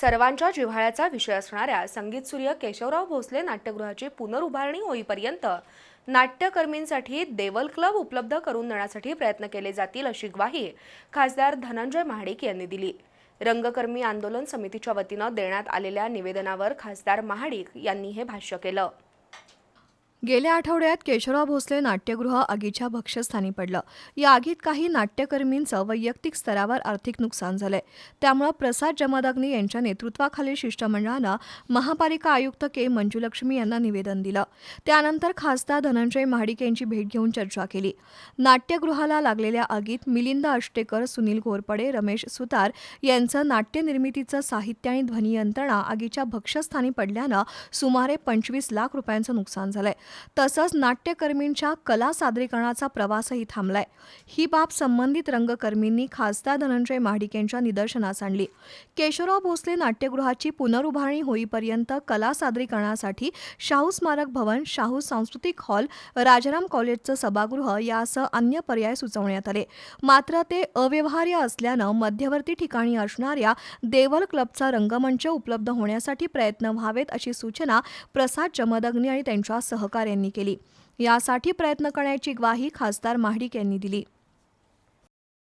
सर्वांच्या जिव्हाळ्याचा विषय असणाऱ्या संगीत सूर्य केशवराव भोसले नाट्यगृहाची पुनरुभारणी होईपर्यंत नाट्यकर्मींसाठी देवल क्लब उपलब्ध करून देण्यासाठी प्रयत्न केले जातील अशी ग्वाही खासदार धनंजय महाडिक यांनी दिली. रंगकर्मी आंदोलन समितीच्या वतीनं देण्यात आलेल्या निवेदनावर खासदार महाडिक यांनी हे भाष्य केलं. गेल्या आठवड्यात केशवराव भोसले नाट्यगृह आगीच्या भक्ष्यस्थानी पडलं. या आगीत काही नाट्यकर्मींचं वैयक्तिक स्तरावर आर्थिक नुकसान झालंय. त्यामुळं प्रसाद जमादग्नी यांच्या नेतृत्वाखालील शिष्टमंडळानं महापालिका आयुक्त के मंजुलक्ष्मी यांना निवेदन दिलं. त्यानंतर खासदार धनंजय महाडिक यांची भेट घेऊन चर्चा केली. नाट्यगृहाला लागलेल्या आगीत मिलिंद अष्टेकर सुनील घोरपडे रमेश सुतार यांचं नाट्यनिर्मितीचं साहित्य आणि ध्वनियंत्रणा आगीच्या भक्ष्यस्थानी पडल्यानं सुमारे पंचवीस लाख रुपयांचं नुकसान झालंय. तसंच नाट्यकर्मींच्या कला सादरीकरणाचा प्रवासही थांबलाय. ही बाब संबंधित रंगकर्मींनी खासदार धनंजय महाडिक यांच्या निदर्शनास आणली. केशवराव भोसले नाट्यगृहाची पुनरुभारणी होईपर्यंत कला सादरीकरणासाठी शाहू स्मारक भवन शाहू सांस्कृतिक हॉल राजाराम कॉलेजचं सभागृह यासह अन्य पर्याय सुचवण्यात आले. मात्र ते अव्यवहार्य असल्यानं मध्यवर्ती ठिकाणी असणाऱ्या देवल क्लबचा रंगमंच उपलब्ध होण्यासाठी प्रयत्न व्हावेत अशी सूचना प्रसाद जमदग्नी आणि त्यांच्या यांनी केली. यासाठी प्रयत्न करण्याची ग्वाही खासदार महाडिक यांनी दिली.